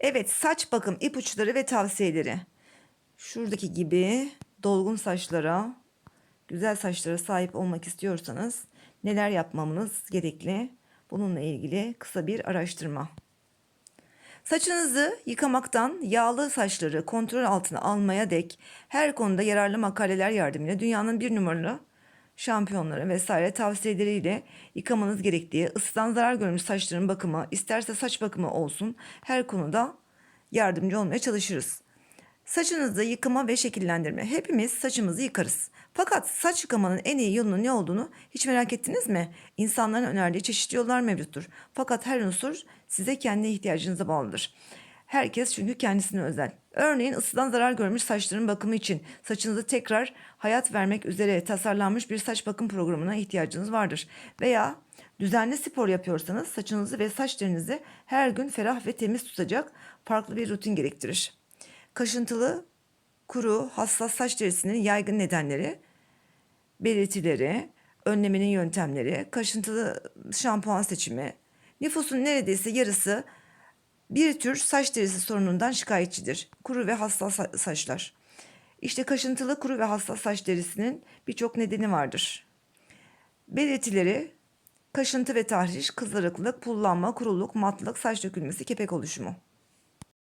Evet, saç bakım ipuçları ve tavsiyeleri. Şuradaki gibi dolgun saçlara, güzel saçlara sahip olmak istiyorsanız neler yapmamız gerekli? Bununla ilgili kısa bir araştırma. Saçınızı yıkamaktan yağlı saçları kontrol altına almaya dek her konuda yararlı makaleler yardımıyla dünyanın bir numaralı şampiyonları vesaire tavsiyeleriyle yıkamanız gerektiği, ısıdan zarar görmüş saçların bakımı, isterse saç bakımı olsun her konuda yardımcı olmaya çalışırız. Saçınızı yıkama ve şekillendirme. Hepimiz saçımızı yıkarız. Fakat saç yıkamanın en iyi yolunun ne olduğunu hiç merak ettiniz mi? İnsanların önerdiği çeşitli yollar mevcuttur. Fakat her unsur size kendi ihtiyacınıza bağlıdır. Herkes çünkü kendisine özel. Örneğin ısıdan zarar görmüş saçların bakımı için saçınızı tekrar hayat vermek üzere tasarlanmış bir saç bakım programına ihtiyacınız vardır. Veya düzenli spor yapıyorsanız saçınızı ve saç derinizi her gün ferah ve temiz tutacak farklı bir rutin gerektirir. Kaşıntılı, kuru, hassas saç derisinin yaygın nedenleri, belirtileri, önlemenin yöntemleri, kaşıntılı şampuan seçimi. Nüfusun neredeyse yarısı bir tür saç derisi sorunundan şikayetçidir. Kuru ve hassas sa- saçlar. İşte kaşıntılı, kuru ve hassas saç derisinin birçok nedeni vardır. Belirtileri kaşıntı ve tahriş, kızarıklık, pullanma, kuruluk, matlık, saç dökülmesi, kepek oluşumu.